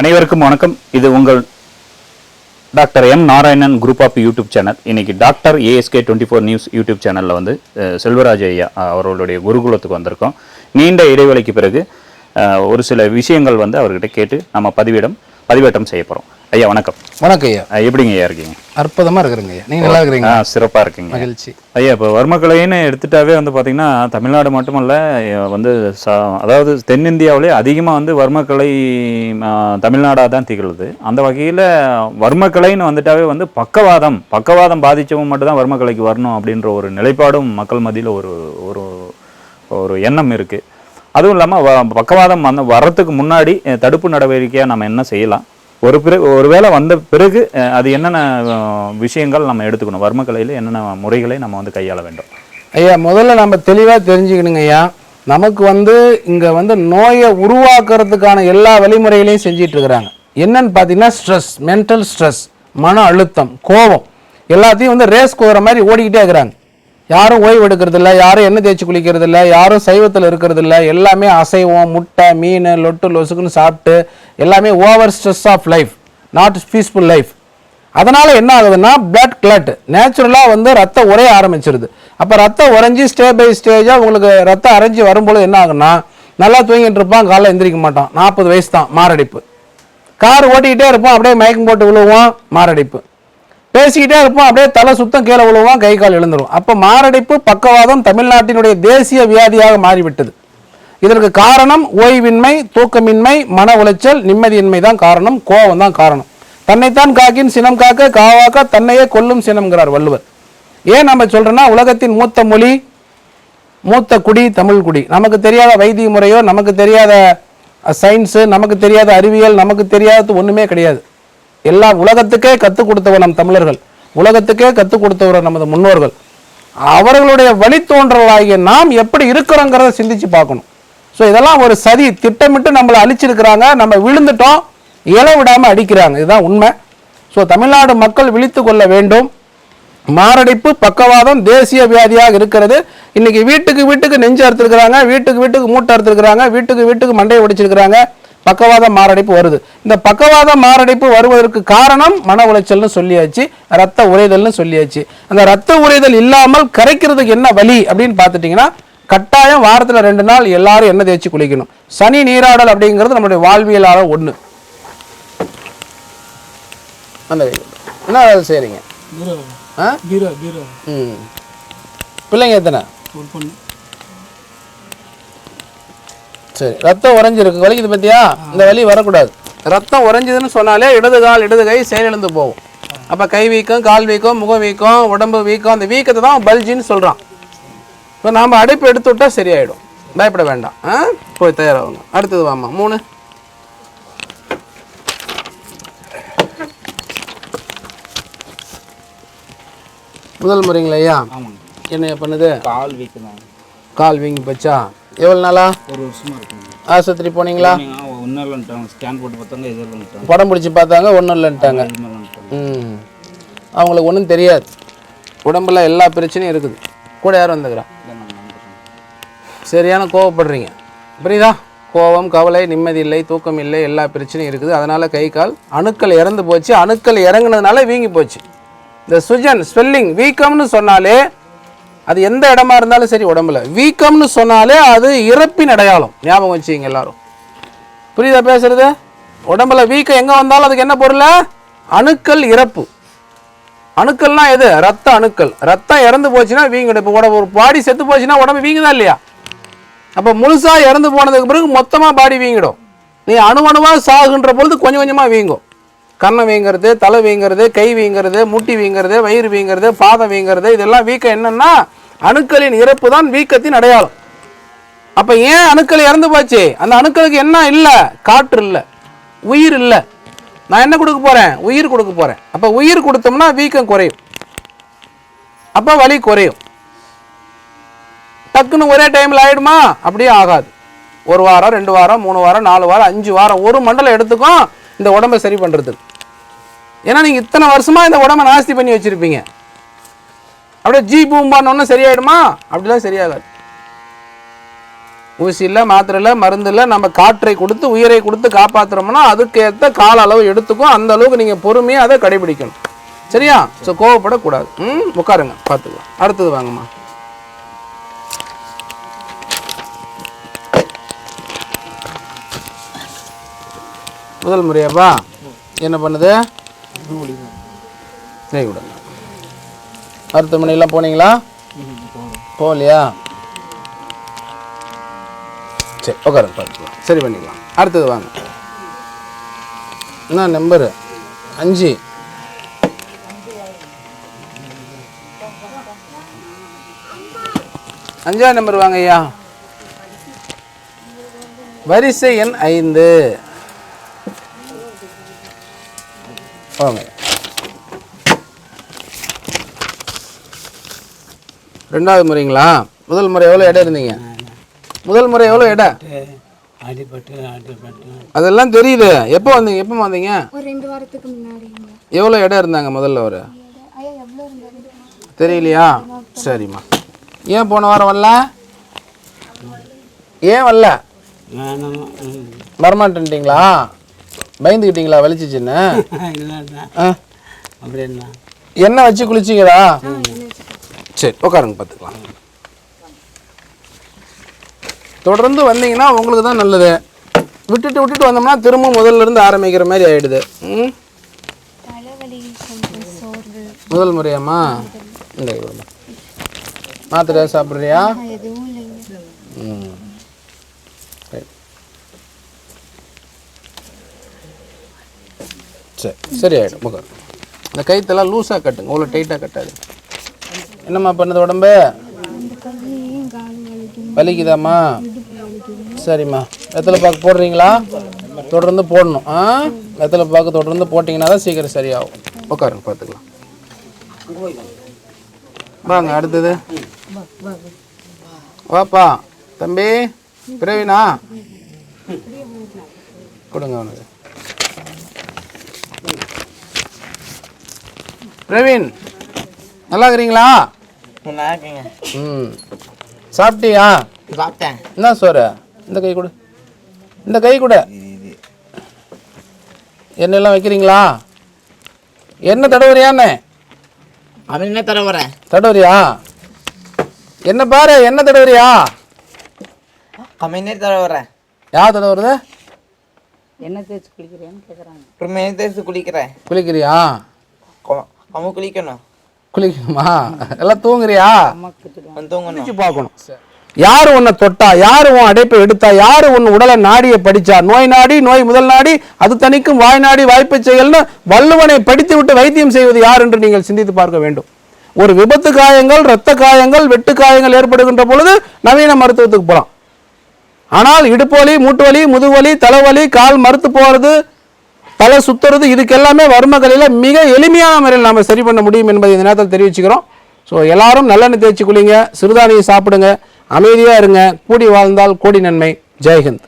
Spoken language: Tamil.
அனைவருக்கும் வணக்கம். இது உங்கள் doctor M. Narayanan group of YouTube channel. இன்னைக்கு doctor ASK twenty four news YouTube சேனலில் வந்து செல்வராஜ் ஐயா அவர்களுடைய குருகுலத்துக்கு வந்திருக்கோம். நீண்ட இடைவெளிக்கு பிறகு ஒரு சில விஷயங்கள் வந்து அவர்கிட்ட கேட்டு நம்ம பதிவிடம் பதிவேட்டம் செய்ய போகிறோம் ஐயா வணக்கம். வணக்கம் ஐயா. எப்படிங்க ஐயா இருக்கீங்க? அற்புதமா இருக்கிறேங்க ஐயா. நீங்க நல்லா இருக்கிறீங்க ஆ சிறப்பாக இருக்கீங்க மகிழ்ச்சி. ஐயா இப்போ வர்மக்கலைன்னு எடுத்துட்டாவே வந்து பார்த்தீங்கன்னா தமிழ்நாடு மட்டுமல்ல வந்து ச அதாவது தென்னிந்தியாவிலே அதிகமாக வந்து வர்மக்கலை தமிழ்நாடாக தான் திகழுது. அந்த வகையில் வர்மக்கலைன்னு வந்துட்டாவே வந்து பக்கவாதம் பக்கவாதம் பாதித்தவங்க மட்டும் தான் வர்மக்கலைக்கு வரணும் அப்படின்ற ஒரு நிலைப்பாடும் மக்கள் மத்தியில் ஒரு ஒரு ஒரு எண்ணம் இருக்குது அதுவும் இல்லாமல் பக்கவாதம் வந்து வர்றதுக்கு முன்னாடி தடுப்பு நடவடிக்கையாக நம்ம என்ன செய்யலாம்? ஒரு பிறகு ஒருவேளை வந்த பிறகு அது என்னென்ன விஷயங்கள் நம்ம எடுத்துக்கணும்? வர்மக்கலையில் என்னென்ன முறைகளை நம்ம வந்து கையாள வேண்டும்? ஐயா முதல்ல நம்ம தெளிவாக தெரிஞ்சுக்கணுங்க ஐயா. நமக்கு வந்து இங்கே வந்து நோயை உருவாக்குறதுக்கான எல்லா வழிமுறைகளையும் செஞ்சிட்டு இருக்கிறாங்க என்னன்னு பார்த்தீங்கன்னா ஸ்ட்ரெஸ் மென்டல் ஸ்ட்ரெஸ் மன அழுத்தம் கோபம் எல்லாத்தையும் வந்து ரேஸ் கோர மாதிரி ஓடிக்கிட்டே இருக்கிறாங்க. யாரும் ஓய்வு எடுக்கிறது இல்லை யாரும் எண்ணெய் தேய்ச்சி குளிக்கிறது இல்லை யாரும் சைவத்தில் இருக்கிறதில்ல. எல்லாமே அசைவம் முட்டை மீன் லொட்டு லொசுக்குன்னு சாப்பிட்டு எல்லாமே over stress of life not peaceful life அதனால் என்ன ஆகுதுன்னா பிளட் கிளட் நேச்சுரலாக வந்து ரத்தம் உரைய ஆரம்பிச்சிருது. அப்போ ரத்தம் உறைஞ்சி ஸ்டே பை ஸ்டேஜாக உங்களுக்கு ரத்தம் அரைஞ்சி வரும்போது என்ன ஆகுன்னா நல்லா தூங்கிட்டு இருப்பான் காலைல எந்திரிக்க மாட்டான். நாற்பது வயசு தான் மாரடைப்பு. கார் ஓட்டிக்கிட்டே இருப்போம் அப்படியே மயக்கம் போட்டு விழுவோம் மாரடைப்பு. பேசிக்கிட்டே இருப்போம் அப்படியே தலை சுத்தம் கீழே விழுவோம் கை கால் எழுந்துரும். அப்போ மாரடைப்பு பக்கவாதம் தமிழ்நாட்டினுடைய தேசிய வியாதியாக மாறிவிட்டது. இதற்கு காரணம் ஓய்வின்மை தூக்கமின்மை மன உளைச்சல் நிம்மதியின்மை தான் காரணம் கோபம் தான் காரணம். தன்னைத்தான் காக்கின் சினம் காக்க காவாக்க தன்னையே கொல்லும் சினம்ங்கிறார் வள்ளுவர். ஏன் நம்ம சொல்கிறோன்னா உலகத்தின் மூத்த மொழி மூத்த குடி தமிழ் குடி. நமக்கு தெரியாத வைத்திய முறையோ நமக்கு தெரியாத சயின்ஸு நமக்கு தெரியாத அறிவியல் நமக்கு தெரியாதது ஒன்றுமே கிடையாது. எல்லா உலகத்துக்கே கற்றுக் கொடுத்தவர் நம் தமிழர்கள். உலகத்துக்கே கற்றுக் கொடுத்தவர் நமது முன்னோர்கள். அவர்களுடைய வழித்தோன்றலாகிய நாம் எப்படி இருக்கிறோங்கிறத சிந்திச்சு பார்க்கணும். ஸோ இதெல்லாம் ஒரு சதி திட்டமிட்டு நம்மளை அழிச்சிருக்கிறாங்க நம்ம விழுந்துட்டோம் இலை விடாமல் அடிக்கிறாங்க. இதுதான் உண்மை. ஸோ தமிழ்நாடு மக்கள் விழித்து கொள்ள வேண்டும். மாரடைப்பு பக்கவாதம் தேசிய வியாதியாக இருக்கிறது. இன்னைக்கு வீட்டுக்கு வீட்டுக்கு நெஞ்சு அறுத்துருக்குறாங்க வீட்டுக்கு வீட்டுக்கு மூட்டை அறுத்துருக்குறாங்க வீட்டுக்கு வீட்டுக்கு மண்டையை உடைச்சிருக்கிறாங்க. பக்கவாத மாரடைப்பு வருது. இந்த பக்கவாத மாரடைப்பு வருவதற்கு காரணம் மன உளைச்சல்னு சொல்லியாச்சு ரத்த உறைதல்னு சொல்லியாச்சு. அந்த ரத்த உறைதல் இல்லாமல் கரைக்கிறதுக்கு என்ன வழி அப்படின்னு பார்த்துட்டிங்கன்னா கட்டாயம் வாரத்தில் ரெண்டு நாள் எல்லாரும் எண்ணெய் தேய்ச்சி குளிக்கணும். சனி நீராடல் அப்படிங்கிறது நம்மளுடைய வாழ்வியலாக ஒன்று அந்த என்ன ஆ? ம். பிள்ளைங்க எத்தனை? சரி ரத்தம் உறைஞ்சிருக்கு. வலிக்குது பத்தியா? இந்த வலி வரக்கூடாது. ரத்தம் உறைஞ்சதுன்னு சொன்னாலே இடது கால் இடது கை செயலிழந்து போகும். அப்போ கை வீக்கம் கால் வீக்கம் முகம் வீக்கம் உடம்பு வீக்கம் அந்த வீக்கத்தை தான் பல்ஜின்னு சொல்கிறான் இப்போ நாம் அடைப்பு எடுத்து விட்டா சரியாயிடும். பயப்பட வேண்டாம். ஆ? போய் தயாராகுங்க. அடுத்தது வாம்மா. மூணு. முதல் முறைங்களா ஐயா. என்ன பண்ணுது? கால் வீக்கம் கால் வீங்கி போச்சா? எவ்வளோ நாளா? ஒரு வருஷமா இருக்குங்க. ஆஸ்பத்திரி போனீங்களா? ஒன்றும் இல்லைன்ட்டாங்க ஸ்கேன் போட்டு பார்த்தாங்க இது இல்லைன்ட்டாங்க படம் பிடிச்சி பார்த்தாங்க ஒன்றும் இல்லைன்ட்டாங்க. ம். அவங்களுக்கு ஒன்றும் தெரியாது. உடம்புல எல்லா பிரச்சனையும் இருக்குது. கூட யாரும் வந்துக்கிறா? சரியான கோவப்படுறீங்க. புரியுதா? கோபம் கவலை நிம்மதி இல்லை தூக்கம் இல்லை எல்லா பிரச்சனையும் இருக்குது. அதனால் கை கால் அணுக்கள் இறந்து போச்சு. அணுக்கள் இறங்குனதுனால வீங்கி போச்சு. இந்த சுஜன் ஸ்வெல்லிங் வீக்கம்னு சொன்னாலே அது எந்த இடமா இருந்தாலும் சரி உடம்புல. வீக்கம்னு சொன்னாலே அது இறப்பின் அடையாளம். ஞாபகம் வச்சுங்க எல்லாரும். புரியுதா பேசுறது? உடம்புல வீக்கம் எங்கே வந்தாலும் அதுக்கு என்ன பொருள்? அணுக்கள் இறப்பு. அணுக்கள்னா எது? ரத்த அணுக்கள். ரத்தம் இறந்து போச்சுன்னா வீங்கிடும் இப்போ உடம்பு ஒரு பாடி செத்து போச்சுன்னா உடம்பு வீங்குதா இல்லையா? அப்போ முழுசாக இறந்து போனதுக்கு பிறகு மொத்தமாக பாடி வீங்கிடும். நீ அணு அணுவாக சாகுன்ற பொழுது கொஞ்சம் கொஞ்சமாக வீங்கும். கண்ணை வீங்கிறது தலை வீங்கிறது கை வீங்கிறது முட்டி வீங்கிறது வயிறு வீங்கிறது பாதம் வீங்கிறது இதெல்லாம் வீக்கம் என்னென்னா அணுக்களின் இறப்பு தான் வீக்கத்தின் அடையாளம். அப்போ ஏன் அணுக்கள் இறந்து போச்சு? அந்த அணுக்களுக்கு என்ன இல்லை? காற்று இல்லை. உயிர் இல்லை. நான் என்ன கொடுக்க போகிறேன் உயிர் கொடுக்க போகிறேன் அப்போ உயிர் கொடுத்தோம்னா வீக்கம் குறையும். அப்போ வலி குறையும். டக்குன்னு ஒரே டைமில் ஆயிடுமா? அப்படியே ஆகாது. ஒரு வாரம் ரெண்டு வாரம் மூணு வாரம் நாலு வாரம் அஞ்சு வாரம் ஒரு மண்டலம் எடுத்துக்கும் இந்த உடம்பை சரி பண்ணுறதுக்கு ஏன்னா நீங்கள் இத்தனை வருஷமாக இந்த உடம்பை நாஸ்தி பண்ணி வச்சுருப்பீங்க. அப்படியே ஜி பூம்பான்னு சரியாயிடுமா? அப்படிலாம் சரியாகாது. ஊசி இல்லை மாத்திரை இல்லை மருந்து இல்லை நம்ம காற்றை கொடுத்து உயிரை கொடுத்து காப்பாற்றுறோம்னா அதுக்கேற்ற கால அளவு எடுத்துக்கும். அந்த அளவுக்கு நீங்கள் பொறுமையாக அதை கடைபிடிக்கணும். சரியா? ஸோ கோவப்படக்கூடாது. ம் உட்காருங்க. பார்த்துக்கலாம். அடுத்தது வாங்கம்மா. முதல் முறையாப்பா. என்ன பண்ணுது? சரி விடுங்க மருத்துவமனையெல்லாம் போனீங்களா? போகலையா? சரி உட்காருங்க பார்த்துக்கலாம் சரி பண்ணிக்கலாம். அடுத்தது வாங்க. என்ன நம்பரு? அஞ்சு. அஞ்சாவது நம்பர் வாங்க ஐயா. வரிசை எண் ஐந்து. வாங்க. ரெண்டாவது முறைங்களா? முதல் முறை எவ்வளோ இடம் இருந்தீங்க? முதல் முறை எவ்வளோ இடம் அதெல்லாம் தெரியுது. எப்போ வந்தீங்க? எப்போ வந்தீங்க? ஒரு ரெண்டு வாரத்துக்கு முன்னாடிங்க எவ்வளோ இடம் இருந்தாங்க முதல்ல ஒரு? தெரியலையா? சரிம்மா. ஏன் போன வாரம் வரல? ஏன் வரல? வரமாட்டேன்ட்டீங்களா? பயந்துக்கிட்டீங்களா வலிச்சிச்சுன்னு? என்ன எண்ணெய் வச்சு குளிச்சிங்களா சரி உட்காருங்க பார்த்துக்கலாம். தொடர்ந்து வந்தீங்கன்னா உங்களுக்கு தான் நல்லது. விட்டுட்டு விட்டுட்டு வந்தோம்னா திரும்ப முதல்ல இருந்து ஆரம்பிக்கிற மாதிரி ஆயிடுது. ம்? முதல் முறையாம்மா? இந்த மாத்திரை சாப்பிட்றியா? ம். சரி. சரி சரி ஆகிடும் முகம் இந்த கைத்தெல்லாம் லூஸாக கட்டுங்க. அவ்வளோ டைட்டாக கட்டாது என்னம்மா பண்ணுது உடம்பு? வலிக்குதாம்மா? சரிம்மா. வெத்தலை பாக்கு போடுறீங்களா? தொடர்ந்து போடணும். ஆ? வெத்தலை பாக்கு தொடர்ந்து போட்டிங்கன்னா தான் சீக்கிரம் சரியாகும். உட்காருங்க பார்த்துக்கலாம். வாங்க அடுத்தது. வாப்பா தம்பி பிரவீனா? கொடுங்க அவனுக்கு. பிரவீன் நல்லா இருக்கிறீங்களா? நல்லா இருக்குங்க ம். சாப்பிட்டியா? சாப்பிட்டேன். என்ன சோறு? இந்த கை கொடு. இந்த கை கொடு. எண்ணெயெல்லாம் வைக்கிறீங்களா? எண்ணெய் தடவுறியாண்ணே அவன் என்ன தர வரேன் தடவுறியா? என்ன பாரு என்ன தடவுறியா? கம்மியே தர வரேன் யார் தடவுறது? அப்புறமே தேய்ச்சி குளிக்கிறேன். குளிக்கிறியா? அவன் குளிக்கணும். குளிக்கணுமா? எல்லாம் தூங்குறியா? பார்க்கணும். யாரு உன்னை தொட்டா? யாரு உன் அடைப்பை எடுத்தா? யாரு உன் உடலை நாடியை படிச்சா? நோய் நாடி நோய் முதல் நாடி அது தணிக்கும் வாய் நாடி வாய்ப்பை செயல்னு வள்ளுவனை படித்து விட்டு வைத்தியம் செய்வது யார் என்று நீங்கள் சிந்தித்து பார்க்க வேண்டும். ஒரு விபத்து காயங்கள் இரத்த காயங்கள் வெட்டு காயங்கள் ஏற்படுகின்ற பொழுது நவீன மருத்துவத்துக்கு போகலாம் ஆனால் இடுப்பு வலி மூட்டு வலி முதுவலி தலைவலி கால் மறுத்து போகிறது தலை சுத்துறது இதுக்கெல்லாமே வர்மகளில் மிக எளிமையான முறையில் நாம் சரி பண்ண முடியும் என்பதை இந்த நேரத்தில் தெரிவிச்சுக்கிறோம். ஸோ எல்லாரும் நல்லெண்ணெய் தேய்ச்சி குளிங்க சிறுதானியம் சாப்பிடுங்க அமைதியாக இருங்க கூடி வாழ்ந்தால் கூடி நன்மை. ஜெய்ஹிந்த்